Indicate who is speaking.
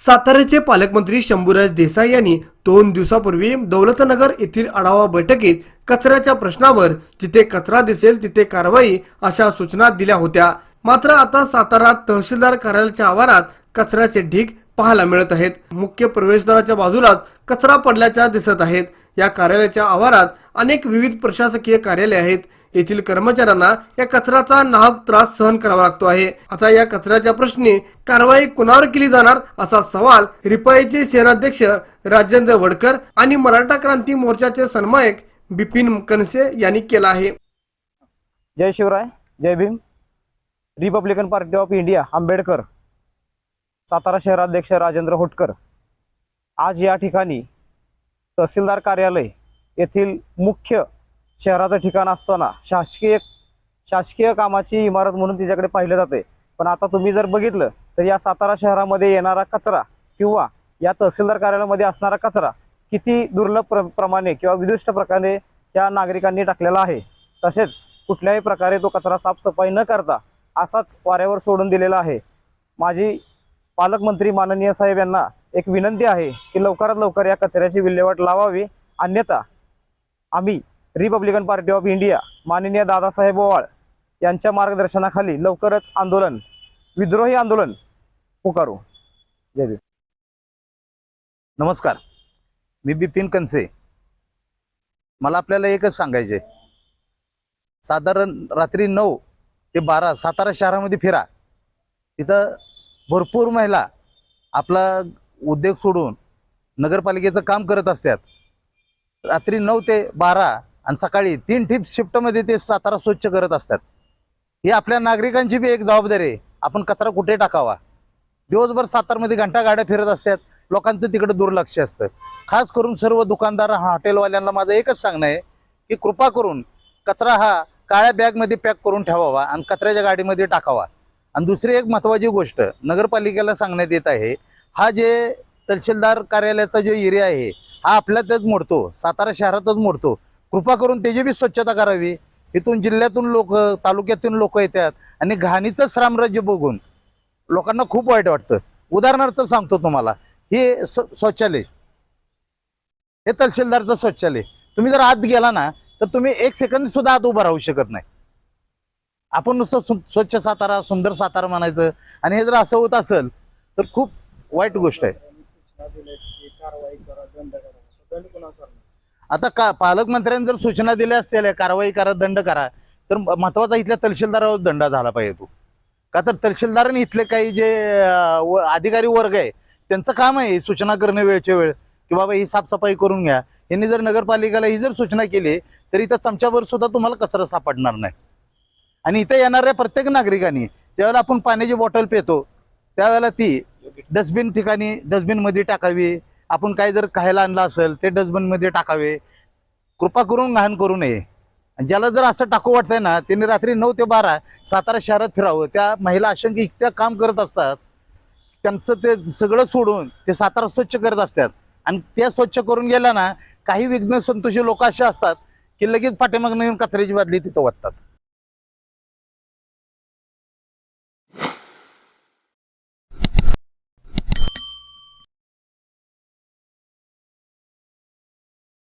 Speaker 1: साताऱ्याचे पालकमंत्री शंभूराज देसाई यांनी दोन दिवसापूर्वी दौलतनगर येथील आढावा बैठकीत कचऱ्याच्या प्रश्नावर जिथे कचरा दिसेल तिथे कारवाई अशा सूचना दिल्या होत्या. मात्र आता सातारा तहसीलदार कार्यालयाच्या आवारात कचऱ्याचे ढीग पाहायला मिळत आहेत. मुख्य प्रवेशद्वाराच्या बाजूलाच कचरा पडल्याच्या दिसत आहेत. या कार्यालयाच्या आवारात अनेक विविध प्रशासकीय कार्यालय आहेत. येथील कर्मचाऱ्यांना या कचऱ्याचा नाहक त्रास सहन करावा लागतो आहे. आता या कचऱ्याच्या प्रश्नी कारवाई कुणावर केली जाणार असा सवाल रिपाईचे शहराध्यक्ष राजेंद्र वडकर आणि मराठा क्रांती मोर्चाचे सन्मायक बिपिन कनसे यांनी केला आहे.
Speaker 2: जय शिवराय जय Bhim. Republican Party of India Ambedkar. Satara शहराध्यक्ष राजेंद्र होटकर. आज या ठिकाणी तहसीलदार कार्यालय येथील मुख्य शहराचं ठिकाण असताना शासकीय शासकीय कामाची इमारत म्हणून तिच्याकडे पाहिलं जाते. पण आता तुम्ही जर बघितलं तर या सातारा शहरामध्ये येणारा कचरा किंवा या तहसीलदार कार्यालयामध्ये असणारा कचरा किती दुर्लभ प्र प्रमाणे किंवा विदुष्ट प्रकारे त्या नागरिकांनी टाकलेला आहे. तसेच कुठल्याही प्रकारे तो कचरा साफसफाई न करता असाच वाऱ्यावर सोडून दिलेला आहे. माझी पालकमंत्री माननीय साहेब यांना एक विनंती आहे की लवकरात लवकर या कचऱ्याची विल्हेवाट लावावी. अन्यथा आम्ही रिपब्लिकन पार्टी ऑफ इंडिया माननीय दादासाहेब ओवाळ यांच्या मार्गदर्शनाखाली लवकरच आंदोलन विद्रोही आंदोलन पुकारू. जय भीम.
Speaker 3: नमस्कार. मी बिपिन कनसे. मला आपल्याला एकच सांगायचे साधारण रात्री नऊ ते बारा सातारा शहरामध्ये फिरा. तिथं भरपूर महिला आपला उद्योग सोडून नगरपालिकेचं काम करत असतात. रात्री नऊ ते बारा आणि सकाळी तीन टिप शिफ्टमध्ये ते सातारा स्वच्छ करत असतात. ही आपल्या नागरिकांची बी एक जबाबदारी आहे. आपण कचरा कुठे टाकावा? दिवसभर सातारमध्ये घंटा गाड्या फिरत असतात. लोकांचं तिकडे दुर्लक्ष असतं. खास करून सर्व दुकानदार हा हॉटेलवाल्यांना माझं एकच सांगणं आहे की कृपा करून कचरा हा काळ्या बॅगमध्ये पॅक करून ठेवावा आणि कचऱ्याच्या गाडीमध्ये टाकावा. आणि दुसरी एक महत्त्वाची गोष्ट नगरपालिकेला सांगण्यात येत आहे हा जे तहसीलदार कार्यालयाचा जो एरिया आहे हा आपल्यातच मोडतो. सातारा शहरातच मोडतो. कृपा करून त्याची बी स्वच्छता करावी. इथून जिल्ह्यातून लोक तालुक्यातून लोक येतात. आणि घाणीचं साम्राज्य बघून लोकांना खूप वाईट वाटतं. उदाहरणार्थ सांगतो तुम्हाला हे शौचालय. हे तहसीलदारचं शौचालय. तुम्ही जर आत गेला ना तर तुम्ही एक सेकंद सुद्धा आत उभं राहू शकत नाही. आपण नुसतं स्वच्छ सातारा सुंदर सातारा म्हणायचं. आणि हे जर असं होत असेल तर खूप वाईट गोष्ट आहे. आता का पालकमंत्र्यांनी जर सूचना दिल्या असतील कारवाई करा दंड करा तर महत्त्वाचा इथल्या तहसीलदारावर दंड झाला पाहिजे तो. का तर तहसीलदारांनी इथले काही जे व- अधिकारी वर्ग आहे त्यांचं काम आहे सूचना करणं वेळच्या वेळ की बाबा ही साफसफाई करून घ्या. यांनी जर नगरपालिकेला ही जर सूचना केली तर इथं चमच्यावर सुद्धा तुम्हाला कचरा सापडणार नाही. आणि इथं येणाऱ्या प्रत्येक नागरिकांनी ज्यावेळेला आपण पाण्याची बॉटल पितो त्यावेळेला ती डस्टबिन ठिकाणी डस्टबिनमध्ये टाकावी आपण काय जर खायला आणलं असेल ते डस्टबिनमध्ये टाकावे. कृपा करून घाण करू नये. आणि ज्याला जर असं टाकू वाटतंय ना त्यांनी रात्री नऊ ते बारा सातारा शहरात फिरावं. त्या महिला अशंकी इतक्या काम करत असतात. त्यांचं ते सगळं सोडून ते सातारा स्वच्छ करत असतात. आणि त्या स्वच्छ करून गेल्या ना काही विघ्न संतोषी लोक असे असतात की लगेच पाठीमागनं येऊन कचऱ्याची बादली तिथं वाटतात